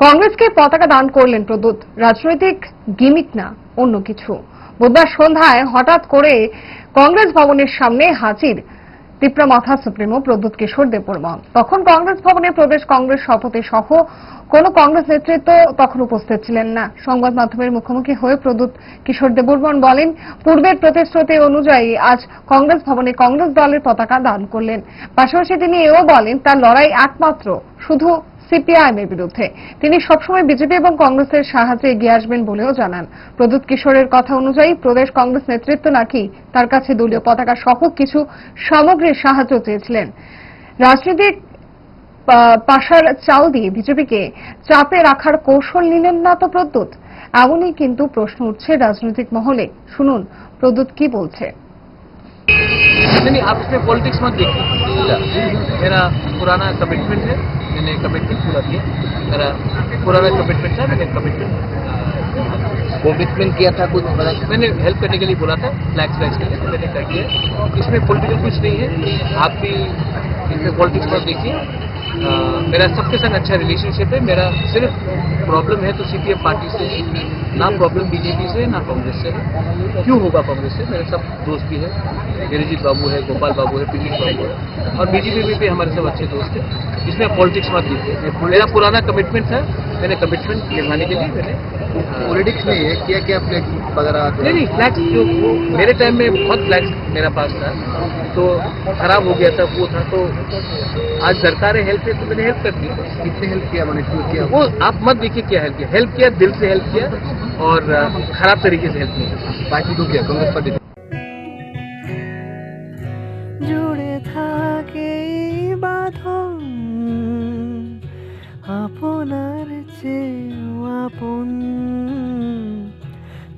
কংগ্রেসকে পতাকা দান করলেন প্রদ্যুৎ রাজনৈতিক গিমিক না, অন্য কিছু। বুধবার সন্ধ্যায় হঠাৎ করে কংগ্রেস ভবনের সামনে হাজির তিপ্রামাথা সুপ্রিমো প্রদ্যুৎ কিশোর দেববর্মন তখন কংগ্রেস ভবনে প্রদেশ কংগ্রেস সভাপতি সহ কোন কংগ্রেস নেতৃত্ব তখন উপস্থিত ছিলেন না। সংবাদ মাধ্যমের মুখোমুখি হয়ে প্রদ্যুৎ কিশোর দেববর্মন বলেন, পূর্বের প্রতিশ্রুতি অনুযায়ী আজ কংগ্রেস ভবনে কংগ্রেস দলের পতাকা দান করলেন। পাশাপাশি তিনি এও বলেন, তার লড়াই একমাত্র, শুধু সিপিআইএম এর বিরুদ্ধে। তিনি সবসময় বিজেপি এবং কংগ্রেসের সাহায্যে এগিয়ে আসবেন বলেও জানান। প্রদ্যুৎ কিশোরের কথা অনুযায়ী প্রদেশ কংগ্রেস নেতৃত্ব নাকি তার কাছে দলীয় পতাকা সহ কিছু সামগ্রীর সাহায্য চেয়েছিলেন। রাজনৈতিক পাশার চাল দিয়ে বিজেপিকে চাপে রাখার কৌশল নিলেন না তো প্রদ্যুৎ? এমনই কিন্তু প্রশ্ন উঠছে রাজনৈতিক মহলে। শুনুন প্রদ্যুৎ কি বলছে। नहीं नहीं आप इसमें पॉलिटिक्स मत देखिए। मेरा पुराना कमिटमेंट है मैंने कमिटमेंट पूरा किया। मेरा पुराना कमिटमेंट था मैंने कमिटमेंट कमिटमेंट किया था कुछ? मैंने हेल्प करने के लिए बोला था फ्लैक्स फ्लैक्स के लिए तो मैंने कर दिया। इसमें पॉलिटिकल कुछ नहीं है। आप भी इसमें पॉलिटिक्स मत देखिए। मेरा सबके संग अच्छा रिलेशनशिप है। मेरा सिर्फ़ प्रॉब्लम है तो सीपीएम पार्टी से ना प्रॉब्लम बीजेपी से, ना कांग्रेस से। क्यों होगा कांग्रेस से? मेरे सब दोस्त भी है। गिरिजीत बाबू है, गोपाल बाबू है, पीयूष बाबू है। और बीजेपी में भी हमारे सब अच्छे दोस्त हैं। इसमें पॉलिटिक्स मत दीजिए मेरा पुराना कमिटमेंट था। मैंने कमिटमेंट निभाने के लिए मैंने पॉलिटिक्स नहीं है क्या क्या फ्लैग वगैरह नहीं नहीं फ्लैक्स जो वो मेरे टाइम में बहुत फ्लैक्स मेरा पास था तो खराब हो गया था वो था तो आज सरकार है हेल्प है तो मैंने हेल्प कर दी कितने हेल्प किया मैंने क्यों किया वो आप मत देखिए क्या हेल्प किया हेल्प किया दिल से हेल्प किया और अ, खराब तरीके से हेल्प नहीं किया पार्टी को किया कांग्रेस पार्टी জুড়ে থাকে এই বাঁধন আপনার চেয়েও আপন